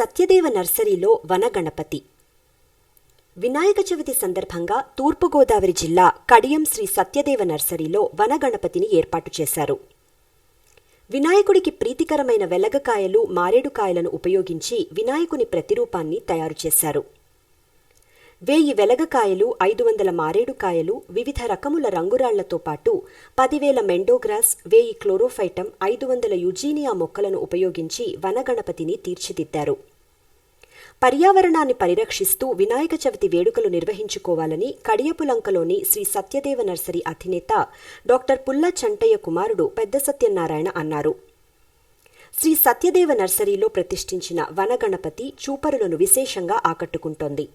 సత్యదేవ నర్సరీలో వనగణపతి వినాయక చవితి సందర్భంగా తూర్పుగోదావరి జిల్లా కడియం శ్రీ సత్యదేవ నర్సరీలో వనగణపతిని ఏర్పాటు చేశారు. వినాయకుడికి ప్రీతికరమైన వెలగకాయలు మారేడుకాయలను ఉపయోగించి వినాయకుని ప్రతిరూపాన్ని తయారు చేశారు. వేయి వెలగకాయలు ఐదు వందల మారేడుకాయలు వివిధ రకముల రంగురాళ్ళతో పాటు పదివేల మెండోగ్రాస్ వేయి క్లోరోఫైటం ఐదు వందల యుజీనియా మొక్కలను ఉపయోగించి వనగణపతిని తీర్చిదిద్దారు. పర్యావరణాన్ని పరిరక్షిస్తూ వినాయక చవితి వేడుకలు నిర్వహించుకోవాలని కడియపులంకలోని శ్రీ సత్యదేవ నర్సరీ అధినేత డాక్టర్ పుల్ల చంటయ్య కుమారుడు పెద్ద సత్యనారాయణ అన్నారు. శ్రీ సత్యదేవ నర్సరీలో ప్రతిష్ఠించిన వనగణపతి చూపరులను విశేషంగా ఆకట్టుకుంటోంది.